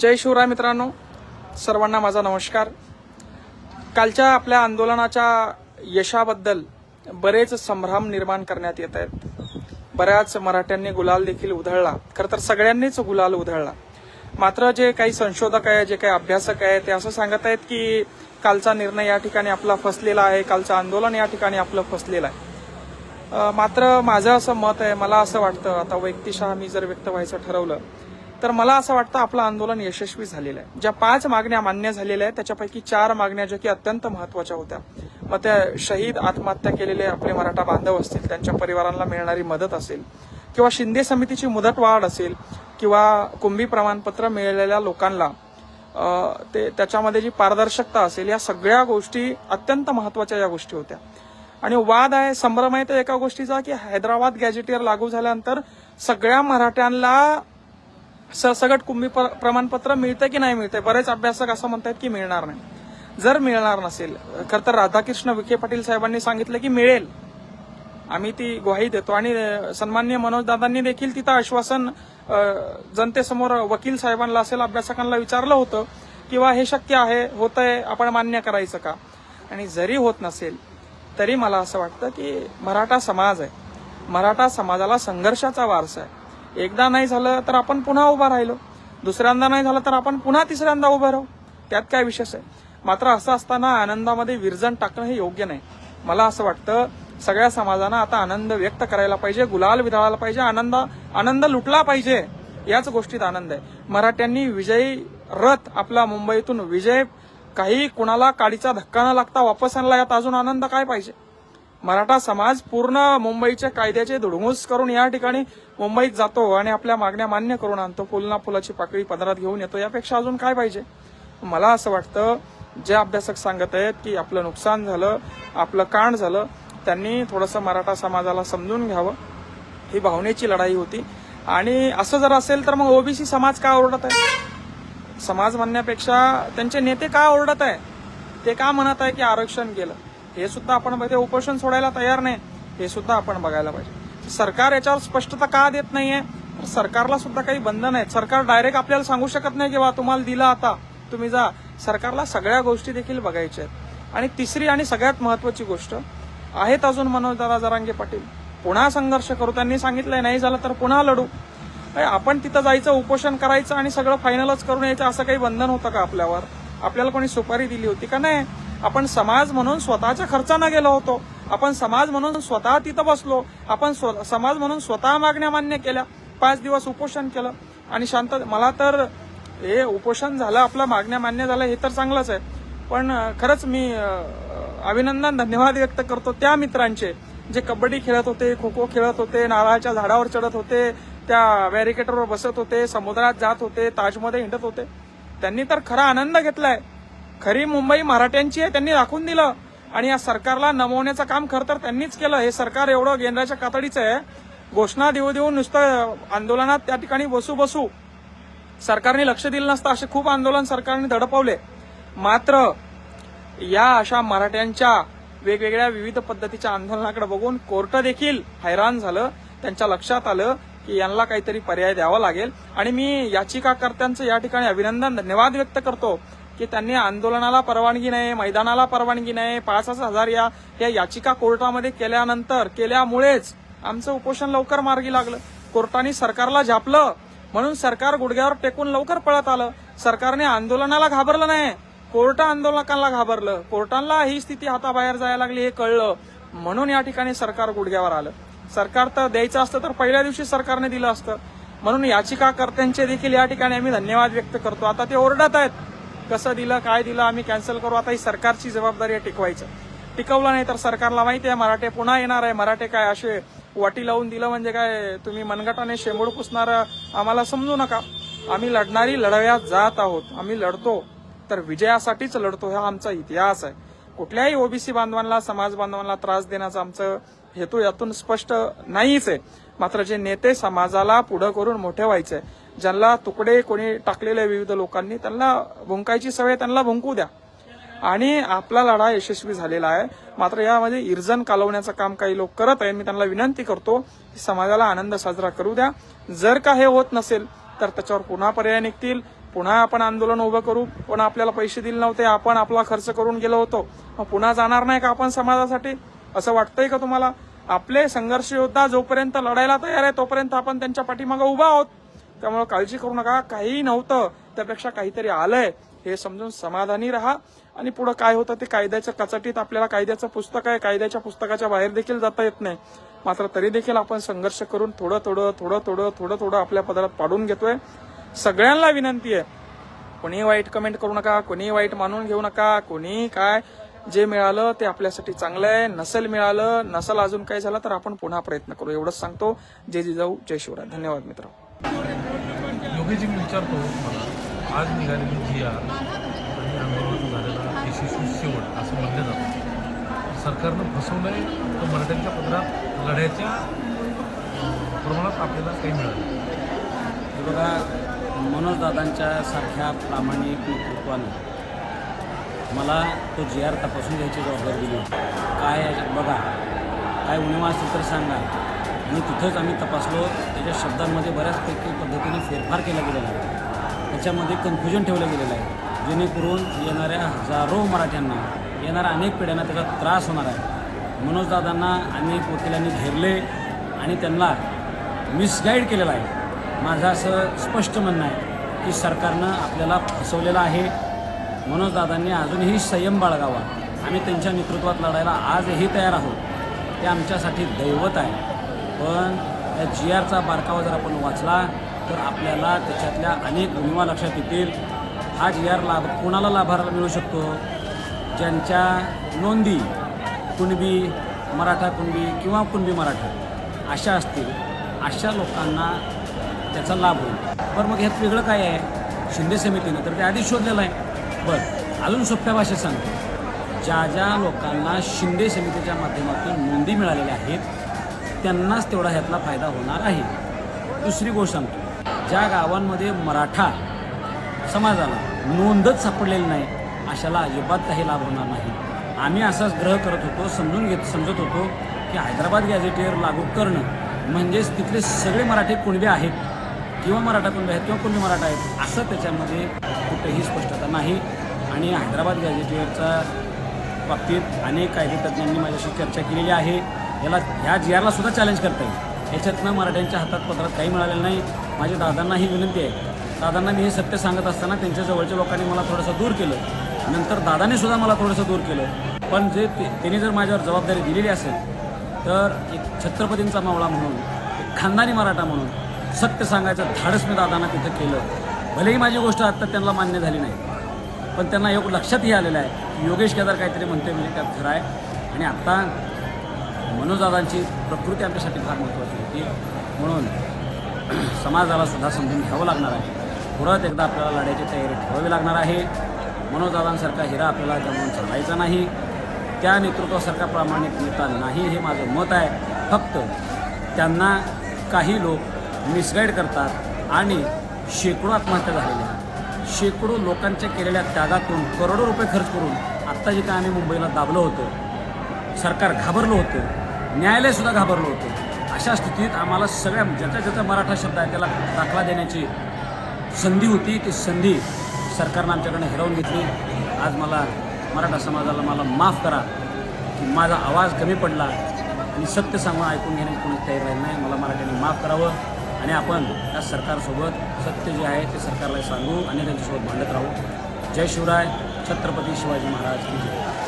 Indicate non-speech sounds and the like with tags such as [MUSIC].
जय शिवराय मित्रांनो सर्वांना माझा नमस्कार. कालच्या आपल्या आंदोलनाच्या यशाबद्दल बरेच संभ्रम निर्माण करण्यात येत आहेत. बऱ्याच मराठ्यांनी गुलाल देखील उधळला. खरं तर सगळ्यांनीच गुलाल उधळला. मात्र जे काही संशोधक आहे जे काही अभ्यासक आहे ते असं सांगत आहेत की कालचा निर्णय या ठिकाणी आपला फसलेला आहे कालचं आंदोलन या ठिकाणी आपलं फसलेलं आहे. मात्र माझं असं मत आहे मला असं वाटतं आता व्यक्तिशः मी जर व्यक्त व्हायचं ठरवलं तर मला असं वाटतं आपलं आंदोलन यशस्वी झालेलं आहे. ज्या पाच मागण्या मान्य झालेल्या आहेत त्याच्यापैकी चार मागण्या ज्या की अत्यंत महत्त्वाच्या होत्या. मग त्या शहीद आत्महत्या केलेले आपले मराठा बांधव असतील त्यांच्या परिवारांना मिळणारी मदत असेल किंवा शिंदे समितीची मुदतवाढ असेल किंवा कुंभी प्रमाणपत्र मिळालेल्या लोकांना ते त्याच्यामध्ये जी पारदर्शकता असेल या सगळ्या गोष्टी अत्यंत महत्त्वाच्या या गोष्टी होत्या. आणि वाद आहे संभ्रम आहे तर एका गोष्टीचा की हैदराबाद गॅजेटियर लागू झाल्यानंतर सगळ्या मराठ्यांना सरसगट कुंभी प्रमाणपत्र मिळतं की नाही मिळतंय? बरेच अभ्यासक असं म्हणतात की मिळणार नाही. जर मिळणार नसेल खर तर राधाकृष्ण विखे पाटील साहेबांनी सांगितलं की मिळेल. आम्ही ती ग्वाही देतो. आणि सन्मान्य मनोजदादांनी देखील तिथं आश्वासन जनतेसमोर वकील साहेबांना असेल अभ्यासकांना विचारलं होतं किंवा हे शक्य आहे? होतंय? आपण मान्य करायचं का? आणि जरी होत नसेल तरी मला असं वाटतं की मराठा समाज आहे. मराठा समाजाला संघर्षाचा वारसा आहे. एकदा नाही झालं तर आपण पुन्हा उभा राहिलो. दुसऱ्यांदा नाही झालं तर आपण पुन्हा तिसऱ्यांदा उभं राहू. त्यात काय विशेष आहे? मात्र असं असताना आनंदामध्ये विरजण टाकणं हे योग्य नाही. मला असं वाटतं सगळ्या समाजानं आता आनंद व्यक्त करायला पाहिजे गुलाल विधाळायला पाहिजे आनंद आनंद लुटला पाहिजे याच गोष्टीत आनंद आहे. मराठ्यांनी विजयी रथ आपला मुंबईतून विजय काही कुणाला काडीचा धक्का न लागता वापस आणला यात अजून आनंद काय पाहिजे? मराठा समाज पूर्ण मुंबईच्या कायद्याचे धुडमुस करून या ठिकाणी मुंबईत जातो आणि आपल्या मागण्या मान्य करून आणतो. फुलना फुलाची पाकळी पदरात घेऊन येतो. यापेक्षा अजून काय पाहिजे? मला असं वाटतं जे अभ्यासक सांगत आहेत की आपलं नुकसान झालं आपलं कांड झालं त्यांनी थोडंसं मराठा समाजाला समजून घ्यावं. ही भावनेची लढाई होती. आणि असं जर असेल तर मग ओबीसी समाज का ओरडत आहे? समाज म्हणण्यापेक्षा त्यांचे नेते का ओरडत आहे? ते का म्हणत आहे की आरक्षण केलं हे सुद्धा आपण बघते उपोषण सोडायला तयार नाही. हे सुद्धा आपण बघायला पाहिजे. सरकार याच्यावर स्पष्टता का देत नाहीये? तर सरकारला सुद्धा काही बंधन आहेत सरकार डायरेक्ट आपल्याला सांगू शकत नाही की तुम्हाला दिलं आता. तुम्ही जा. सरकारला सगळ्या गोष्टी देखील बघायच्या आहेत. आणि तिसरी आणि सगळ्यात महत्वाची गोष्ट आहेत अजून मनोजदादा जरांगे पाटील. पुन्हा संघर्ष करू. त्यांनी सांगितलंय नाही झालं तर पुन्हा लढू. अरे आपण तिथं जायचं उपोषण करायचं आणि सगळं फायनलच करून यायचं असं काही बंधन होतं का आपल्यावर? आपल्याला कोणी सुपारी दिली होती का? नाही. आपण समाज म्हणून स्वतःच्या खर्चानं गेलो होतो. आपण समाज म्हणून स्वतः तिथं बसलो. आपण स्व- समाज म्हणून स्वतः मागण्या मान्य केल्या. पाच दिवस उपोषण केलं. आणि शांत मला तर हे उपोषण झालं आपलं मागण्या मान्य झालं हे तर चांगलंच आहे. पण खरंच मी अभिनंदन धन्यवाद व्यक्त करतो त्या मित्रांचे. जे कबड्डी खेळत होते खो खो खेळत होते नारळाच्या झाडावर चढत होते त्या बॅरिकेडवर बसत होते समुद्रात जात होते ताजमध्ये हिंडत होते. त्यांनी तर खरा आनंद घेतलाय. खरी मुंबई मराठ्यांची आहे त्यांनी दाखवून दिलं. आणि या सरकारला नमवण्याचं काम खरं तर त्यांनीच केलं. हे सरकार एवढं गेंद्राच्या कातडीचं आहे. घोषणा देऊ देऊन नुसतं आंदोलनात त्या ठिकाणी बसू बसू सरकारने लक्ष दिलं नसतं. असे खूप आंदोलन सरकारने धडपवले मात्र या अशा मराठ्यांच्या वेगवेगळ्या विविध पद्धतीच्या आंदोलनाकडे बघून कोर्ट देखील हैराण झालं. त्यांच्या लक्षात आलं की यांना काहीतरी पर्याय द्यावा लागेल. आणि मी याचिकाकर्त्यांचं या ठिकाणी अभिनंदन धन्यवाद व्यक्त करतो. की त्यांनी आंदोलनाला परवानगी नाही मैदानाला परवानगी नाही पाच पाच हजार या या याचिका कोर्टामध्ये केल्यानंतर केल्यामुळेच आमचं उपोषण लवकर मार्गी लागलं. कोर्टाने सरकारला झापलं. म्हणून सरकार गुडघ्यावर टेकून लवकर पळत आलं. सरकारने आंदोलनाला घाबरलं नाही. कोर्ट आंदोलकांना घाबरलं. कोर्टांना ही स्थिती हाताबाहेर जायला लागली हे कळलं. म्हणून या ठिकाणी सरकार गुडघ्यावर आलं. सरकार तर द्यायचं असतं तर पहिल्या दिवशी सरकारने दिलं असतं. म्हणून याचिकाकर्त्यांचे देखील या ठिकाणी आम्ही धन्यवाद व्यक्त करतो. आता ते ओरडत आहेत. कसं दिलं काय दिलं आम्ही कॅन्सल करू. आता ही सरकारची जबाबदारी आहे टिकवायचं. टिकवलं नाही तर सरकारला माहिती आहे मराठे पुन्हा येणार आहे. मराठे काय असे वाटी लावून दिलं म्हणजे काय तुम्ही मनगटाने शेंबूड पुसणार आम्हाला समजू नका. आम्ही लढणारी लढव्यात जात आहोत. आम्ही लढतो. तर विजयासाठीच लढतो हा आमचा इतिहास आहे. कुठल्याही ओबीसी बांधवांना समाज बांधवांना त्रास देण्याचा आमचं हेतू यातून स्पष्ट नाहीच आहे. मात्र जे नेते समाजाला पुढं करून मोठे व्हायचे ज्यांना तुकडे कोणी टाकलेले विविध लोकांनी त्यांना भुंकायची सवय त्यांना भुंकू द्या. आणि आपला लढा यशस्वी झालेला आहे. मात्र यामध्ये इर्जन कालवण्याचं काम काही लोक करत आहे मी त्यांना विनंती करतो की समाजाला आनंद साजरा करू द्या. जर का हे होत नसेल तर त्याच्यावर पुन्हा पर्याय निघतील. पुन्हा आपण आंदोलन उभं करू. पण आपल्याला पैसे दिले नव्हते आपण आपला खर्च करून गेलो होतो. मग पुन्हा जाणार नाही का आपण समाजासाठी? असं वाटतंय का तुम्हाला? आपले संघर्ष योद्धा जोपर्यंत लढायला तयार आहे तोपर्यंत आपण त्यांच्या पाठीमागे उभा आहोत. त्यामुळे काळजी करू नका. काही नव्हतं त्यापेक्षा काहीतरी आलंय. हे समजून समाधानी राहा. आणि पुढे काय होतं ते कायद्याच्या कचाटीत आपल्याला कायद्याचं पुस्तक आहे. कायद्याच्या पुस्तकाच्या बाहेर देखील जाता येत नाही. मात्र तरी देखील आपण संघर्ष करून थोडं थोडं थोडं थोडं थोडं थोडं आपल्या पदरात पाडून घेतोय. सगळ्यांना विनंती आहे. कोणीही वाईट कमेंट करू नका. कोणीही वाईट मानून घेऊ नका. कोणीही काय जे मिळालं ते आपल्यासाठी चांगलं आहे. नसेल मिळालं नसल अजून काय झालं तर आपण पुन्हा प्रयत्न करू. एवढंच सांगतो. जय जिजाऊ जय शिवराय. धन्यवाद मित्र योगेशजी मी विचारतो मला आज निघालेली जी आर आणि आंदोलनाचा झालेला यशस्वी शेवट असं म्हटलं जातं. सरकारनं फसवलं आहे तर मराठ्यांच्या पदरात लढ्याच्या प्रमाणात आपल्याला काही मिळालं बघा मनोजदादांच्या सारख्या प्रामाणिक नेतृत्वानं मला तो जी आर तपासून घ्यायची जबाबदारी दिली. काय बघा काय उणिवा असेल तर सांगा. आणि तिथंच आम्ही तपासलो. त्याच्या शब्दांमध्ये बऱ्याचपैकी पद्धतीने फेरफार केला गेलेला आहे. त्याच्यामध्ये कन्फ्युजन ठेवलं गेलेलं आहे. जेणेकरून येणाऱ्या हजारो मराठ्यांना येणाऱ्या अनेक पिढ्यांना त्याचा त्रास होणार आहे. मनोजदादांना अनेक वकिलांनी घेरले आणि त्यांना मिसगाईड केलेलं आहे. माझं असं स्पष्ट म्हणणं आहे की सरकारनं आपल्याला फसवलेलं आहे. मनोजदादांनी अजूनही संयम बाळगावा. आम्ही त्यांच्या नेतृत्वात लढायला आजही तयार आहोत. ते आमच्यासाठी दैवत आहे. पण या जी आरचा बारकावा जर आपण वाचला तर आपल्याला त्याच्यातल्या अनेक उणिवा लक्षात येतील. हा जी आर लाभ कोणाला लाभाला मिळू शकतो? ज्यांच्या नोंदी कुणबी मराठा कुणबी किंवा कुणबी मराठा अशा असतील अशा लोकांना त्याचा लाभ होईल. बरं मग ह्यात वेगळं काय आहे? शिंदे समितीनं तर ते आधीच शोधलेलं आहे. बरं अजून सोप्या भाषेत सांगतो. ज्या ज्या लोकांना शिंदे समितीच्या माध्यमातून नोंदी मिळालेल्या आहेत त्यांनाच तेवढा ह्यातला फायदा होणार आहे. दुसरी गोष्ट सांगतो. ज्या गावांमध्ये मराठा समाजाला नोंदच सापडलेली नाही अशाला अजिबात काही लाभ होणार नाही. आम्ही असाच ग्रह करत होतो समजून घेत समजत होतो की हैदराबाद गॅझेटियर लागू करणं म्हणजेच तिथले सगळे मराठी कुणबे आहेत किंवा मराठा कुणबे आहेत किंवा कुणबे मराठा आहेत असं त्याच्यामध्ये कुठेही स्पष्टता नाही. आणि हैदराबाद गॅझेटियरच्या बाबतीत अनेक कायदेतज्ञांनी माझ्याशी चर्चा केलेली आहे. याला ह्या जी आरला सुद्धा चॅलेंज करता येईल याच्यातनं मराठ्यांच्या हातात पत्रात काही मिळालेलं नाही. माझ्या दादांना ही विनंती आहे. दादांना मी हे सत्य सांगत असताना त्यांच्या जवळच्या लोकांनी मला थोडंसं दूर केलं. नंतर दादाने सुद्धा मला थोडंसं दूर केलं. पण जे ते- त्यांनी जर माझ्यावर जबाबदारी दिलेली असेल तर एक छत्रपतींचा मावळा म्हणून एक खानदानी मराठा म्हणून सत्य सांगायचं धाडस मी दादांना तिथं केलं. भलेही माझी गोष्ट आत्ता त्यांना मान्य झाली नाही पण त्यांना योग लक्षातही आलेलं आहे की योगेश केदार काहीतरी म्हणते म्हणजे त्यात खरं आहे. आणि आत्ता मनोजदादांची प्रकृती आमच्यासाठी फार महत्त्वाची होती. म्हणून [CLEARS THROAT] समाजाला सुद्धा समजून घ्यावं लागणार आहे. पुरत एकदा आपल्याला लढायची तयारी ठेवावी लागणार आहे. मनोजदादांसारखा हिरा आपल्याला जमवून चालायचा नाही. त्या नेतृत्वासारखा प्रामाणिक नेता नाही हे माझं मत आहे. फक्त त्यांना काही लोक मिसगाईड करतात आणि शेकडो आत्महत्या झालेल्या शेकडो लोकांच्या केलेल्या त्यागातून करोडो रुपये खर्च करून आत्ता जे काय आम्ही मुंबईला दाबलं होतं. सरकार घाबरलं होतं. न्यायालयसुद्धा घाबरलं होतं. अशा स्थितीत आम्हाला सगळ्या ज्याचा ज्याचा मराठा शब्द आहे त्याला दाखला देण्याची संधी होती. ती संधी सरकारनं आमच्याकडनं हिरावून घेतली. आज मला मराठा समाजाला मला माफ करा की माझा आवाज कमी पडला आणि सत्य सांगून ऐकून घेण्याची कोणी तयार राहिलं नाही. मला मराठ्यांनी माफ करावं आणि आपण या सरकारसोबत सत्य जे आहे ते सरकारला सांगू आणि त्यांच्यासोबत भांडत राहू. जय शिवराय छत्रपती शिवाजी महाराज की जय.